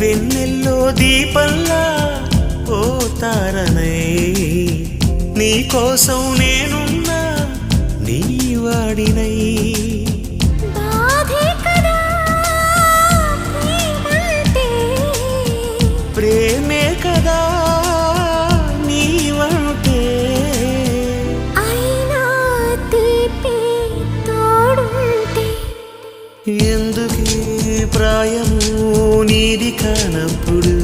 వెన్నెల్లో దీపల్లా ఓ తారనై. నీ కోసం నేనున్నా నీ వాడినై ప్రేమే కదా ఎందుకే ప్రాయము నీది కానప్పుడు